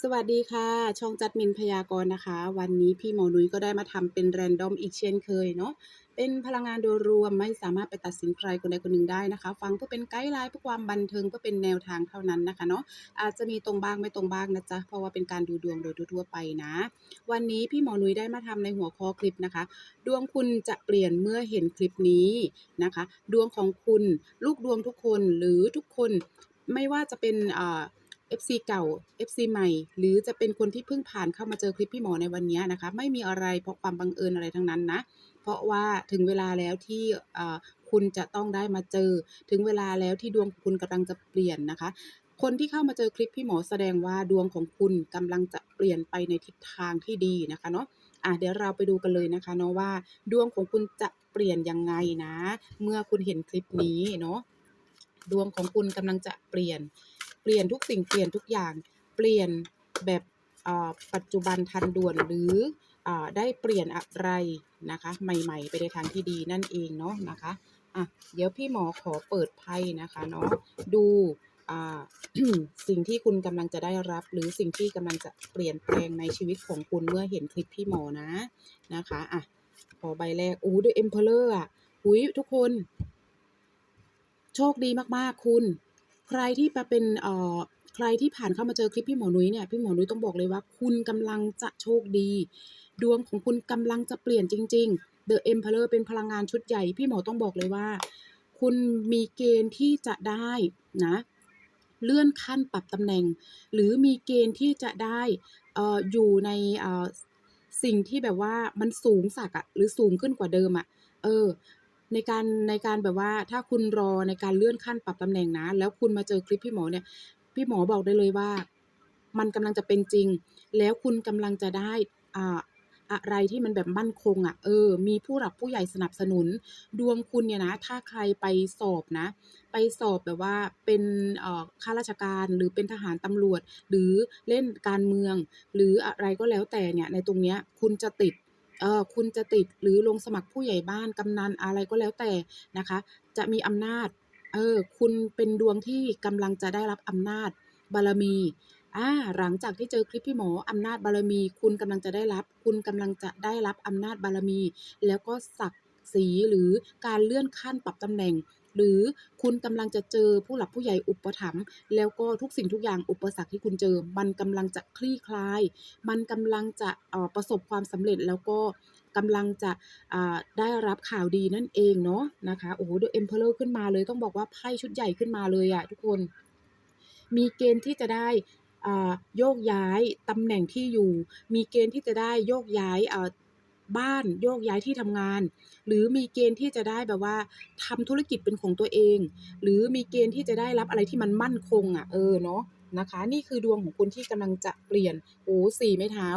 สวัสดีค่ะ ช่องจัดมินพยากรณ์นะคะ วันนี้พี่หมอนุ้ยก็ได้มาทำเป็นแรนดอมอีกเช่นเคยเนาะเป็นพลังงานโดยรวมไม่สามารถไปตัดสินใครคนใดคนหนึ่งได้นะคะ ฟังเพื่อเป็นไกด์ไลน์เพื่อความบันเทิงเพื่อเป็นแนวทางเท่านั้นนะคะเนาะอาจจะมีตรงบ้างไม่ตรงบ้างนะจ๊ะเพราะว่าเป็นการดูดวงโดยทั่วไปนะ วันนี้พี่หมอนุ้ยได้มาทำในหัวข้อคลิปนะคะ ดวงคุณจะเปลี่ยนเมื่อเห็นคลิปนี้นะคะ ดวงของคุณลูกดวงทุกคนหรือทุกคนไม่ว่าจะเป็นอ่า FC เก่า FC ใหม่ หรือจะเป็นคนที่เพิ่งผ่านเข้ามาเจอคลิปพี่หมอในวันนี้นะคะ ไม่มีอะไรเพราะความบังเอิญอะไรทั้งนั้นนะ เพราะว่าถึงเวลาแล้วที่คุณจะต้องได้มาเจอ ถึงเวลาแล้วที่ดวงคุณกำลังจะเปลี่ยนนะคะ คนที่เข้ามาเจอคลิปพี่หมอแสดงว่าดวงของคุณกำลังจะเปลี่ยนไปในทิศทางที่ดีนะคะเนาะอะเดี๋ยวเราไปดูกันเลยนะคะเนาะว่า ดวงของคุณจะเปลี่ยนยังไงนะ เมื่อคุณเห็นคลิปนี้เนาะดวงของคุณกำลังจะเปลี่ยน ปลี่ยนทุกสิ่งเปลี่ยนทุกอย่างเปลี่ยนแบบปัจจุบันทันด่วนหรืออได้เปลี่ยนอะไรนะคะ ใหม่ ๆ ไปในทางที่ดีนั่นเองเนาะนะคะอะเดี๋ยวพี่หมอขอเปิดไพ่นะคะเนาะดูสิ่งที่คุณกำลังจะได้รับ หรือสิ่งที่กำลังจะเปลี่ยนแปลงในชีวิตของคุณเมื่อเห็นคลิปพี่หมอนะนะคะอะขอใบแรกอู้ด้วย Emperor อะหุยทุกคน โชคดีมากๆคุณ ใครที่มาเป็นเอ่อใครที่ผ่านเข้ามาเจอคลิปพี่หมอนุ้ยเนี่ยพี่หมอนุ้ยต้องบอกเลยว่า คุณกำลังจะโชคดี ดวงของคุณกำลังจะเปลี่ยนจริงๆ The Emperor เป็นพลังงานชุดใหญ่ พี่หมอต้องบอกเลยว่า คุณมีเกณฑ์ที่จะได้นะ เลื่อนขั้นปรับตำแหน่ง หรือมีเกณฑ์ที่จะได้เอ่ออยู่ในเอ่อสิ่งที่แบบว่ามันสูงสักอะหรือสูงขึ้นกว่าเดิมอะเออ ในการในการแบบว่าถ้าคุณรอในการเลื่อนขั้นปรับตำแหน่งนะ แล้วคุณมาเจอคลิปพี่หมอเนี่ย พี่หมอบอกได้เลยว่า มันกำลังจะเป็นจริง แล้วคุณกำลังจะได้อ่าอะไรที่มันแบบมั่นคงอะเออ มีผู้หลักผู้ใหญ่สนับสนุน ดวงคุณเนี่ยนะ ถ้าใครไปสอบนะ ไปสอบแบบว่าเป็นออข้าราชการหรือเป็นทหารตำรวจ หรือเล่นการเมือง หรืออะไรก็แล้วแต่เนี่ยในตรงเนี้ยคุณจะติด คุณจะติดหรือลงสมัครผู้ใหญ่บ้านกำนันอะไรก็แล้วแต่นะคะ จะมีอำนาจเออคุณเป็นดวงที่กำลังจะได้รับอำนาจบารมีอ่าหลังจากที่เจอคลิปพี่หมออำนาจบารมี คุณกำลังจะได้รับ คุณกำลังจะได้รับอำนาจบารมี แล้วก็ศักดิ์ศรีหรือการเลื่อนขั้นปรับตำแหน่ง หรือคุณกำลังจะเจอผู้หลักผู้ใหญ่อุปถัมภ์แล้วก็ทุกสิ่งทุกอย่างอุปสรรคที่คุณเจอ มันกำลังจะคลี่คลาย มันกำลังจะประสบความสำเร็จแล้วก็กำลังจะได้รับข่าวดีนั่นเองเนาะนะคะโอ้โห The Emperor ขึ้นมาเลยต้องบอกว่าไพ่ชุดใหญ่ขึ้นมาเลยอะทุกคน มีเกณฑ์ที่จะได้โยกย้ายตำแหน่งที่อยู่ มีเกณฑ์ที่จะได้โยกย้ายอ่ บ้านโยกย้ายที่ทำงาน หรือมีเกณฑ์ที่จะได้แบบว่าทำธุรกิจเป็นของตัวเอง หรือมีเกณฑ์ที่จะได้รับอะไรที่มันมั่นคงอะเออเนาะนะคะ นี่คือดวงของคุณที่กำลังจะเปลี่ยนโอ้สี่ไม้เท้า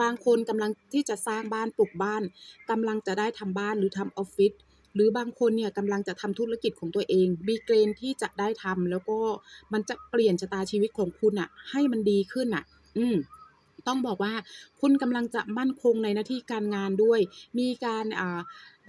บางคนกำลังที่จะสร้างบ้านปลูกบ้านกำลังจะได้ทำบ้านหรือทำออฟฟิศหรือบางคนเนี่ยกำลังจะทำธุรกิจของตัวเอง มีเกณฑ์ที่จะได้ทำแล้วก็มันจะเปลี่ยนชะตาชีวิตของคุณอะให้มันดีขึ้นอะ อืม ต้องบอกว่าคุณกำลังจะมั่นคงในหน้าที่การงานด้วย มีการ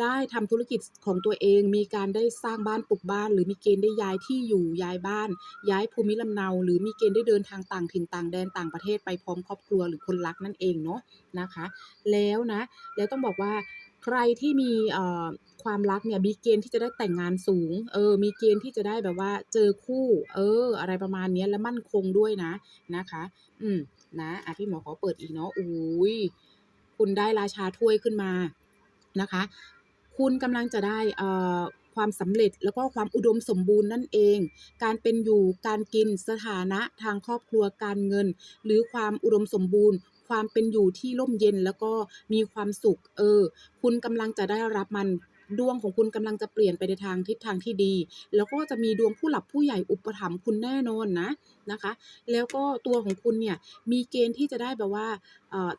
ได้ทำธุรกิจของตัวเอง มีการได้สร้างบ้านปลูกบ้าน หรือมีเกณฑ์ได้ย้ายที่อยู่ย้ายบ้าน ย้ายภูมิลำเนา หรือมีเกณฑ์ได้เดินทางต่างถิ่นต่างแดนต่างประเทศไปพร้อมครอบครัวหรือคนรักนั่นเองเนาะนะคะ แล้วนะแล้วต้องบอกว่าใครที่มีความรักเนี่ยมีเกณฑ์ที่จะได้แต่งงานสูง เออ มีเกณฑ์ที่จะได้แบบว่าเจอคู่ เออ อะไรประมาณนี้และมั่นคงด้วยนะนะคะ อืม นะอะพี่หมอขอเปิดอีกเนาะอุ้ยคุณได้ราชาถ้วยขึ้นมานะคะ คุณกำลังจะได้เอ่อความสำเร็จแล้วก็ความอุดมสมบูรณ์นั่นเอง การเป็นอยู่ การกิน สถานะทางครอบครัว การเงิน หรือความอุดมสมบูรณ์ ความเป็นอยู่ที่ร่มเย็นแล้วก็มีความสุข เออ คุณกำลังจะได้รับมัน ดวงของคุณกำลังจะเปลี่ยนไปในทางทิศทางที่ดี แล้วก็จะมีดวงผู้หลักผู้ใหญ่อุปถัมภ์คุณแน่นอนนะนะคะ แล้วก็ตัวของคุณเนี่ยมีเกณฑ์ที่จะได้แบบว่า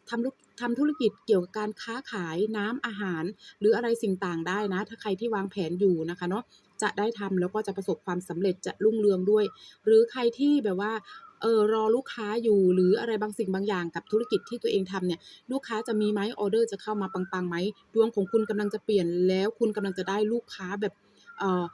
ทำทำธุรกิจเกี่ยวกับการค้าขายน้ำอาหาร หรืออะไรสิ่งต่างได้นะ ถ้าใครที่วางแผนอยู่นะคะเนาะจะได้ทำแล้วก็จะประสบความสำเร็จจะรุ่งเรืองด้วย หรือใครที่แบบว่า เออรอลูกค้าอยู่หรืออะไรบางสิ่งบางอย่างกับธุรกิจที่ตัวเองทำเนี่ยลูกค้าจะมีไหมออเดอร์จะเข้ามาปังๆไหมดวงของคุณกำลังจะเปลี่ยนแล้วคุณกำลังจะได้ลูกค้าแบบเออ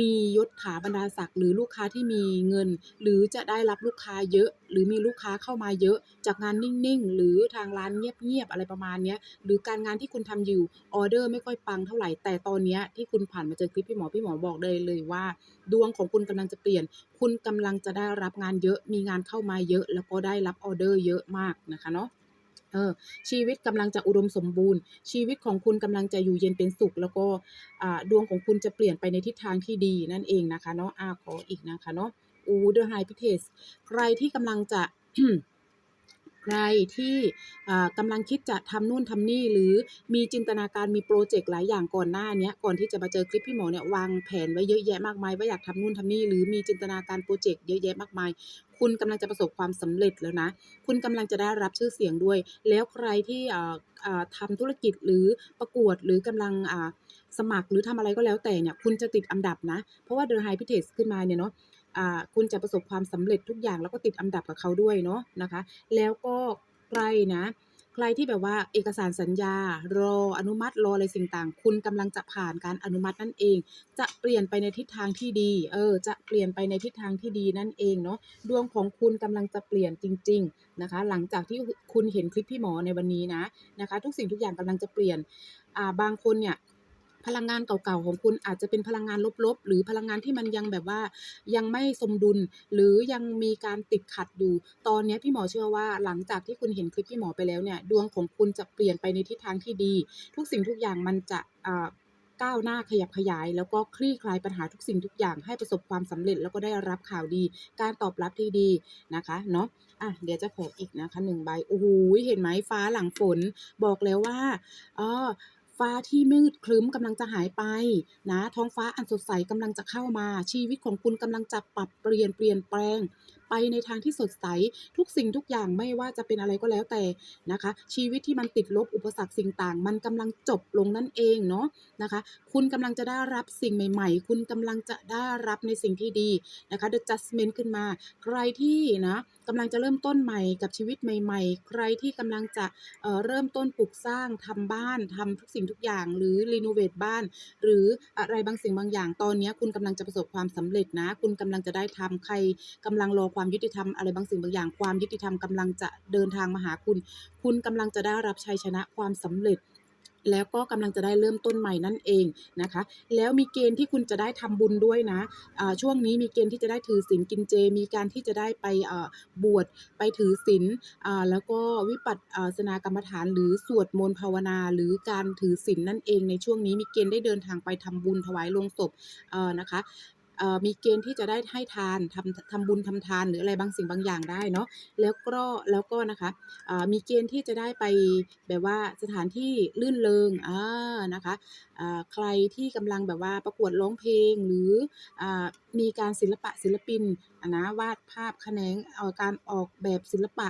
มียศถาบรรดาศักดิ์หรือลูกค้าที่มีเงิน หรือจะได้รับลูกค้าเยอะ หรือมีลูกค้าเข้ามาเยอะ จากงานนิ่งๆ หรือทางร้านเงียบๆอะไรประมาณนี้หรือการงานที่คุณทำอยู่ออเดอร์ไม่ค่อยปังเท่าไหร่แต่ตอนนี้ที่คุณผ่านมาเจอคลิปพี่หมอพี่หมอบอกได้เลยว่า ดวงของคุณกำลังจะเปลี่ยน คุณกำลังจะได้รับงานเยอะมีงานเข้ามาเยอะ แล้วก็ได้รับออเดอร์เยอะมากนะคะเนาะ เออชีวิตกำลังจะอุดมสมบูรณ์ ชีวิตของคุณกำลังจะอยู่เย็นเป็นสุข แล้วก็อ่าดวงของคุณจะเปลี่ยนไปในทิศทางที่ดีนั่นเองนะคะเนาะอาขออีกนะคะเนาะอ้ The High Priestess ใครที่กำลังจะใครที่อ่ากำลังคิดจะทำนู่นทำนี่หรือมีจินตนาการมีพรเจกต์หลายอย่างก่อนหน้านี้ก่อนที่จะมาเจอคลิปพี่หมอเนี่ยวางแผนไว้เยอะแยะมากมายว่าอยากทำนู่นทำนี่หรือมีจินตนาการพรเจกต์เยอะแยะมากมาย คุณกำลังจะประสบความสำเร็จแล้วนะ คุณกำลังจะได้รับชื่อเสียงด้วย แล้วใครที่อ่าทำธุรกิจหรือประกวดหรือกำลังสมัครหรือทำอะไรก็แล้วแต่เนี่ยคุณจะติดอันดับนะ เพราะว่าเดอะไฮพิเทสขึ้นมาเนี่ยเนาะอ่าคุณจะประสบความสำเร็จทุกอย่างแล้วก็ติดอันดับกับเขาด้วยเนาะนะคะ แล้วก็ใครนะ ใครที่แบบว่าเอกสารสัญญารออนุมัติรออะไรสิ่งต่าง คุณกำลังจะผ่านการอนุมัตินั่นเอง จะเปลี่ยนไปในทิศทางที่ดี เออ จะเปลี่ยนไปในทิศทางที่ดีนั่นเองเนาะ ดวงของคุณกำลังจะเปลี่ยนจริง ๆนะคะ หลังจากที่คุณเห็นคลิปพี่หมอในวันนี้นะนะคะ ทุกสิ่งทุกอย่างกำลังจะเปลี่ยน อ่า บางคนเนี่ย พลังงานเก่าๆของคุณอาจจะเป็นพลังงานลบๆ หรือพลังงานที่มันยังแบบว่ายังไม่สมดุล หรือยังมีการติดขัดอยู่ ตอนนี้พี่หมอเชื่อว่าหลังจากที่คุณเห็นคลิปพี่หมอไปแล้วเนี่ยดวงของคุณจะเปลี่ยนไปในทิศทางที่ดี ทุกสิ่งทุกอย่างมันจะอ่าก้าวหน้าขยับขยาย แล้วก็คลี่คลายปัญหาทุกสิ่งทุกอย่างให้ประสบความสำเร็จ แล้วก็ได้รับข่าวดี การตอบรับที่ดีนะคะเนาะอะเดี๋ยวจะขออีกนะคะ1ใบโอ้โฮเห็นไหมฟ้าหลังฝนบอกแล้วว่าเออ ฟ้าที่มืดครึ้มกำลังจะหายไปนะท้องฟ้าอันสดใสกำลังจะเข้ามา ชีวิตของคุณกำลังจะปรับเปลี่ยนเปลี่ยนแปลง ไปในทางที่สดใส ทุกสิ่งทุกอย่างไม่ว่าจะเป็นอะไรก็แล้วแต่นะคะ ชีวิตที่มันติดลบอุปสรรคสิ่งต่าง มันกำลังจบลงนั่นเองเนาะนะคะ คุณกำลังจะได้รับสิ่งใหม่ ๆ คุณกำลังจะได้รับในสิ่งที่ดีนะคะ The Judgment ขึ้นมา ใครที่นะกำลังจะเริ่มต้นใหม่กับชีวิตใหม่ ๆ ใครที่กำลังจะเอ่อเริ่มต้นปลูกสร้างทำบ้านทำทุกสิ่งทุกอย่าง หรือรีโนเวตบ้าน หรืออะไรบางสิ่งบางอย่างตอนนี้คุณกำลังจะประสบความสำเร็จนะ คุณกำลังจะได้ทำใครกำลังรอความยุติธรรมอะไรบางสิ่งบางอย่าง ความยุติธรรมกำลังจะเดินทางมาหาคุณ คุณกำลังจะได้รับชัยชนะความสำเร็จ แล้วก็กำลังจะได้เริ่มต้นใหม่นั่นเองนะคะ แล้วมีเกณฑ์ที่คุณจะได้ทำบุญด้วยนะอ่าช่วงนี้มีเกณฑ์ที่จะได้ถือศีลกินเจ มีการที่จะได้ไปบวชไปถือศีลแล้วก็วิปัสสนากรรมฐานหรือสวดมนต์ภาวนา หรือการถือศีลนั่นเองในช่วงนี้มีเกณฑ์ได้เดินทางไปทำบุญถวายโลงศพนะคะ มีเกณฑ์ที่จะได้ให้ทานทำทำบุญทำทานหรืออะไรบางสิ่งบางอย่างได้เนาะแล้วก็แล้วก็นะคะมีเกณฑ์ที่จะได้ไปแบบว่าสถานที่รื่นเริงอานะคะใครที่กำลังแบบว่าประกวดร้องเพลงหรืออมีการศิลปะศิลปินนะวาดภาพแขนงการออกแบบศิลปะ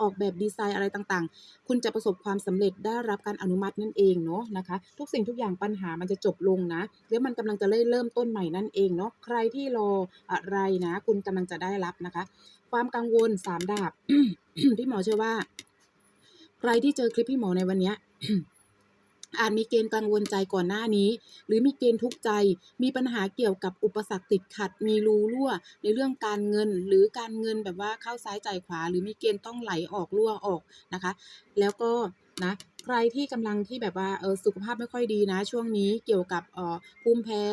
ออกแบบดีไซน์อะไรต่างๆ คุณจะประสบความสำเร็จได้รับการอนุมัตินั่นเองเนาะนะคะ ทุกสิ่งทุกอย่างปัญหามันจะจบลงนะแล้วมันกำลังจะเริ่มต้นใหม่นั่นเองเนาะใครที่รออะไรนะ คุณกำลังจะได้รับนะคะ ความกังวล3ดาบพี่หมอเชื่อว่า ใครที่เจอคลิปพี่หมอในวันเนี้ย อาจมีเกณฑ์กังวลใจก่อนหน้านี้ หรือมีเกณฑ์ทุกข์ใจ มีปัญหาเกี่ยวกับอุปสรรคติดขัด มีรูรั่ว ในเรื่องการเงิน หรือการเงินแบบว่าเข้าซ้ายจ่ายขวา หรือมีเกณฑ์ต้องไหลออกรั่วออกนะคะ แล้วก็นะ ใครที่กำลังที่แบบว่าเออสุขภาพไม่ค่อยดีนะ ช่วงนี้เกี่ยวกับเออภูมิแพ้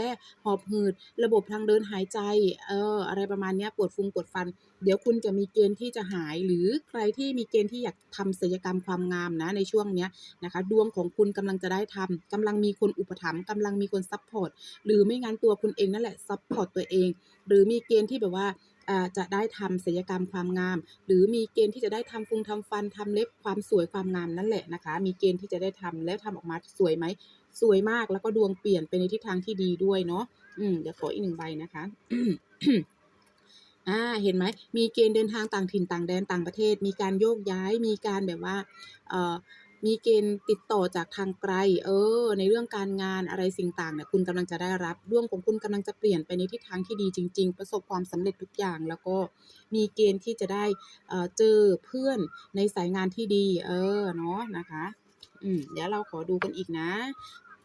หอบหืด ระบบทางเดินหายใจเอออะไรประมาณนี้ปวดฟุงปวดฟัน เดี๋ยวคุณจะมีเกณฑ์ที่จะหาย หรือใครที่มีเกณฑ์ที่อยากทำศัลยกรรมความงามนะในช่วงเนี้ยนะคะ ดวงของคุณกำลังจะได้ทำกำลังมีคนอุปถัมภ์กำลังมีคนซัปพอร์ตหรือไม่งั้นตัวคุณเองนั่นแหละซัปพอร์ตตัวเอง หรือมีเกณฑ์ที่แบบว่า จะได้ทำศัลยกรรมความงาม หรือมีเกณฑ์ที่จะได้ทำฟงทำฟันทำเล็บความสวยความงามนั่นแหละนะคะ มีเกณฑ์ที่จะได้ทำแล้วทำออกมาสวยไหมสวยมากแล้วก็ดวงเปลี่ยนไปในทิศทางที่ดีด้วยเนาะอืมเดี๋ยวขออีก1ใบนะคะอาเห็นไหมมีเกณฑ์เดินทางต่างถิ่นต่างแดนต่างประเทศ มีการโยกย้ายมีการแบบว่าเอ่อ มีเกณฑ์ติดต่อจากทางไกล เออ ในเรื่องการงานอะไรสิ่งต่างเนี่ยคุณกำลังจะได้รับดวงของคุณกำลังจะเปลี่ยนไปในทิศทางที่ดีจริง ๆ ประสบความสำเร็จทุกอย่าง แล้วก็มีเกณฑ์ที่จะได้เออเจอเพื่อนในสายงานที่ดี เออเนาะนะคะอืมเดี๋ยวเราขอดูกันอีกนะ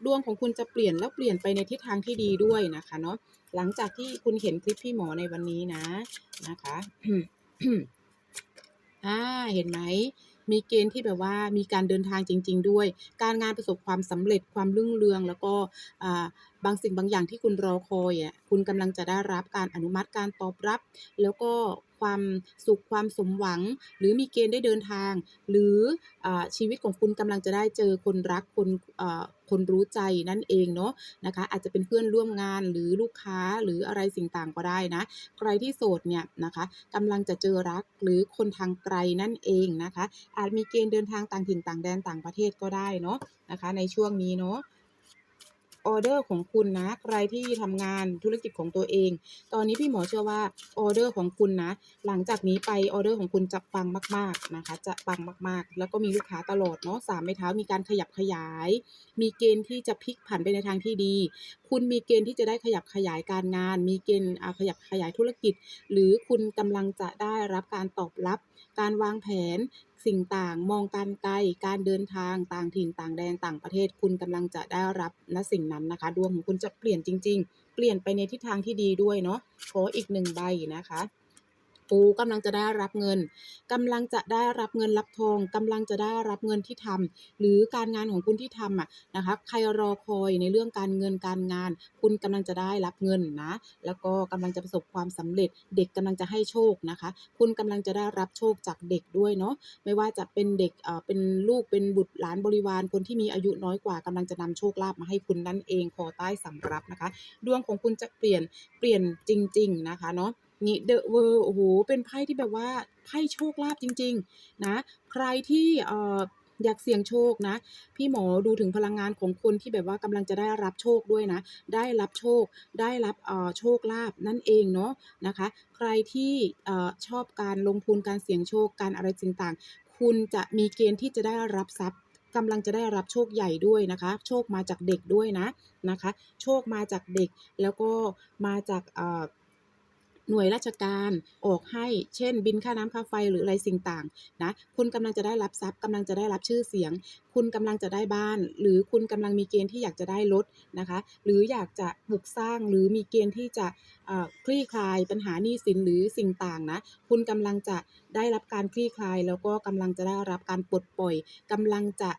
ดวงของคุณจะเปลี่ยนแล้วเปลี่ยนไปในทิศทางที่ดีด้วยนะคะเนาะหลังจากที่คุณเห็นคลิปพี่หมอในวันนี้นะนะคะอ่าเห็นไหม มีเกณฑ์ที่แบบว่ามีการเดินทางจริง ๆ ด้วย การงานประสบความสำเร็จความรุ่งเรือง แล้วก็บางสิ่งบางอย่างที่คุณรอคอยอะคุณกำลังจะได้รับการอนุมัติการตอบรับ แล้วก็ ความสุขความสมหวัง หรือมีเกณฑ์ได้เดินทาง หรืออชีวิตของคุณกำลังจะได้เจอคนรักคนคนรู้ใจนั่นเองเนาะนะคะ อาจจะเป็นเพื่อนร่วมงานหรือลูกค้าหรืออะไรสิ่งต่างก็ได้นะ ใครที่โสดเนี่ยนะคะกำลังจะเจอรักหรือคนทางไกลนั่นเองนะคะ อาจมีเกณฑ์เดินทางต่างถิ่นต่างแดนต่างประเทศก็ได้เนาะนะคะ ในช่วงนี้เนาะ ออเดอร์ของคุณนะ ใครที่ทำงานธุรกิจของตัวเอง ตอนนี้พี่หมอเชื่อว่าออเดอร์ของคุณนะ หลังจากนี้ไปออเดอร์ของคุณจะปังมาก ๆนะคะ จะปังมากๆ แล้วก็มีลูกค้าตลอดเนาะสามไม้เท้ามีการขยับขยาย มีเกณฑ์ที่จะพลิกผันไปในทางที่ดี คุณมีเกณฑ์ที่จะได้ขยับขยายการงาน มีเกณฑ์ขยับขยายธุรกิจ หรือคุณกำลังจะได้รับการตอบรับ การวางแผน สิ่งต่างมองการไกล การเดินทางต่างถิ่นต่างแดนต่างประเทศ คุณกำลังจะได้รับณสิ่งนั้นนะคะ ดวงของคุณจะเปลี่ยนจริง ๆ เปลี่ยนไปในทิศทางที่ดีด้วยเนาะขออีกหนึ่งใบนะคะ โอ้กำลังจะได้รับเงินกำลังจะได้รับเงินรับทองกำลังจะได้รับเงินที่ทำหรือการงานของคุณที่ทำอะนะคะใครรอคอยในเรื่องการเงินการงาน คุณกำลังจะได้รับเงินนะ แล้วก็กำลังจะประสบความสำเร็จ เด็กกำลังจะให้โชคนะคะ คุณกำลังจะได้รับโชคจากเด็กด้วยเนาะไม่ว่าจะเป็นเด็กเอ่อเป็นลูกเป็นบุตรหลานบริวารคนที่มีอายุน้อยกว่ากำลังจะนำโชคลาภมาให้คุณนั่นเองขอใต้สำรับนะคะ ดวงของคุณจะเปลี่ยนเปลี่ยนจริง ๆ นะคะเนาะ นี่เดอะเวอร์โอ้โหเป็นไพ่ที่แบบว่าไพ่โชคลาภจริง ๆ นะ ใครที่เอ่ออยากเสี่ยงโชคนะ พี่หมอดูถึงพลังงานของคนที่แบบว่ากำลังจะได้รับโชคด้วยนะ ได้รับโชค ได้รับเอ่อโชคลาภนั่นเองเนาะนะคะ ใครที่เอ่อชอบการลงทุนการเสี่ยงโชคการอะไรต่างๆ คุณจะมีเกณฑ์ที่จะได้รับทรัพย์กำลังจะได้รับโชคใหญ่ด้วยนะคะ โชคมาจากเด็กด้วยนะนะคะ โชคมาจากเด็กแล้วก็มาจากเอ่อ หน่วยราชการออกให้ เช่น บินค่าน้ำค่าไฟหรืออะไรสิ่งต่างนะ คุณกำลังจะได้รับทรัพย์กำลังจะได้รับชื่อเสียง คุณกำลังจะได้บ้าน หรือคุณกำลังมีเกณฑ์ที่อยากจะได้รถนะคะ หรืออยากจะปลูกสร้างหรือมีเกณฑ์ที่จะคลี่คลายปัญหาหนี้สินหรือสิ่งต่างนะ คุณกำลังจะได้รับการคลี่คลาย แล้วก็กำลังจะได้รับการปลดปล่อยกำลังจะ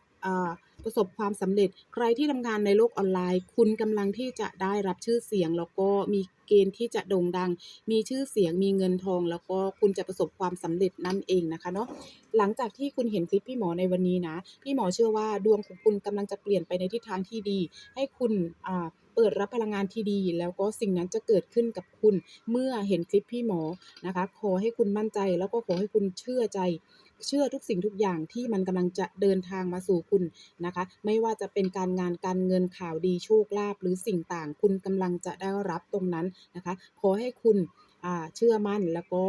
ประสบความสำเร็จ ใครที่ทำงานในโลกออนไลน์ คุณกำลังที่จะได้รับชื่อเสียง แล้วก็มีเกณฑ์ที่จะโด่งดัง มีชื่อเสียง มีเงินทอง แล้วก็คุณจะประสบความสำเร็จนั่นเองนะคะเนาะ หลังจากที่คุณเห็นคลิปพี่หมอในวันนี้นะ พี่หมอเชื่อว่าดวงของคุณกำลังจะเปลี่ยนไปในทิศทางที่ดี ให้คุณอ่าเปิดรับพลังงานที่ดี แล้วก็สิ่งนั้นจะเกิดขึ้นกับคุณเมื่อเห็นคลิปพี่หมอนะคะ ขอให้คุณมั่นใจแล้วก็ขอให้คุณเชื่อใจ เชื่อทุกสิ่งทุกอย่างที่มันกำลังจะเดินทางมาสู่คุณนะคะ ไม่ว่าจะเป็นการงานการเงินข่าวดีโชคลาภหรือสิ่งต่างคุณกำลังจะได้รับตรงนั้นนะคะ ขอให้คุณเชื่อมั่นแล้วก็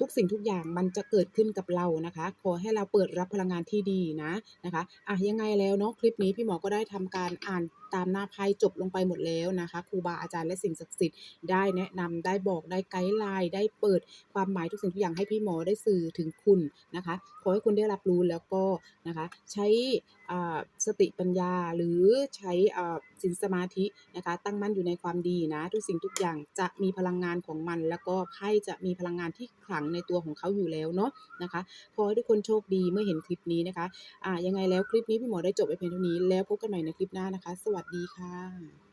ทุกสิ่งทุกอย่างมันจะเกิดขึ้นกับเรานะคะ ขอให้เราเปิดรับพลังงานที่ดีนะนะคะอะยังไงแล้วเนาะคลิปนี้พี่หมอก็ได้ทำการอ่าน ตามหน้าไพ่จบลงไปหมดแล้วนะคะครูบาอาจารย์และสิ่งศักดิ์สิทธิ์ได้แนะนำได้บอกได้ไกด์ไลน์ได้เปิดความหมายทุกสิ่งทุกอย่างให้พี่หมอได้สื่อถึงคุณนะคะขอให้คุณได้รับรู้แล้วก็นะคะใช้สติปัญญาหรือใช้อ่าศีลสมาธินะคะตั้งมั่นอยู่ในความดีนะทุกสิ่งทุกอย่างจะมีพลังงานของมัน แล้วก็ไพ่จะมีพลังงานที่ขลังในตัวของเขาอยู่แล้วเนาะนะคะขอให้ทุกคนโชคดีเมื่อเห็นคลิปนี้นะคะอ่ายังไงแล้วคลิปนี้พี่หมอได้จบไปเพียงเท่านี้แล้วพบกันใหม่ในคลิปหน้านะคะสววัสดีค่ะ